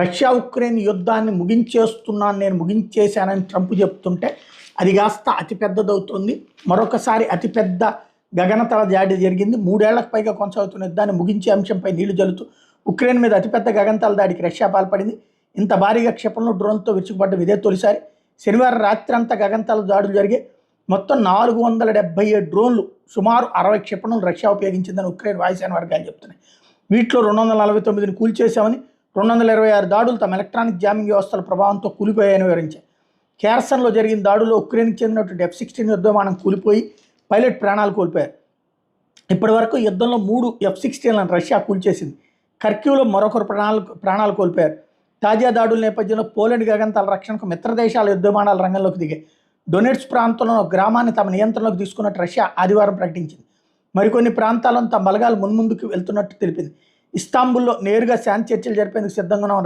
Russia Ukraine యుద్ధాన్ని ముగించేస్తున్నాను నేను ముగించేశానని Trump చెప్తుంటే అది కాస్త అతిపెద్దదవుతుంది. మరొకసారి అతిపెద్ద గగనతల జాడి జరిగింది. మూడేళ్ళకు పైగా కొనసాగుతున్న యుద్ధాన్ని ముగించే అంశంపై నీళ్ళు జల్లుతూ ఉక్రెయిన్ మీద అతిపెద్ద గగనతల దాడికి రష్యా పాల్పడింది. ఇంత భారీగా క్షిపణులు డ్రోన్తో విరుచుకుపడ్డం ఇదే తొలిసారి. శనివారం రాత్రి అంతా గగనతల దాడులు జరిగాయి. మొత్తం నాలుగు వందల డెబ్బై ఏడు డ్రోన్లు సుమారు అరవై క్షిపణులు రష్యా ఉపయోగించిందని ఉక్రెయిన్ వాయుసేన వర్గాలు చెప్తున్నాయి. వీటిలో రెండు వందల నలభై తొమ్మిదిని కూల్చేశామని రెండు వందల ఇరవై ఆరు దాడులు తమ ఎలక్ట్రానిక్ జామింగ్ వ్యవస్థల ప్రభావంతో కూలిపోయాయని వివరించాయి. కేర్సన్లో జరిగిన దాడుల్లో ఉక్రెయిన్కి చెందినటువంటి ఎఫ్ సిక్స్టీన్ యుద్ధమానం కూలిపోయి పైలట్ ప్రాణాలు కోల్పోయారు. ఇప్పటివరకు యుద్ధంలో మూడు ఎఫ్ సిక్స్టీన్లను రష్యా కూల్చేసింది. కర్క్యూలో మరొకరు ప్రాణాలు ప్రాణాలు కోల్పోయారు. తాజా దాడుల నేపథ్యంలో పోలాండ్ గగనతల రక్షణకు మిత్ర దేశాల యుద్ధమానాల రంగంలోకి దిగాయి. డొనెట్స్ ప్రాంతంలో గ్రామాన్ని తమ నియంత్రణలోకి తీసుకున్నట్టు రష్యా ఆదివారం ప్రకటించింది. మరికొన్ని ప్రాంతాలను తమ బలగాలు మున్ముందుకు వెళ్తున్నట్టు తెలిపింది. ఇస్తాంబుల్లో నేరుగా శాంతి చర్చలు జరిపేందుకు సిద్ధంగా ఉన్న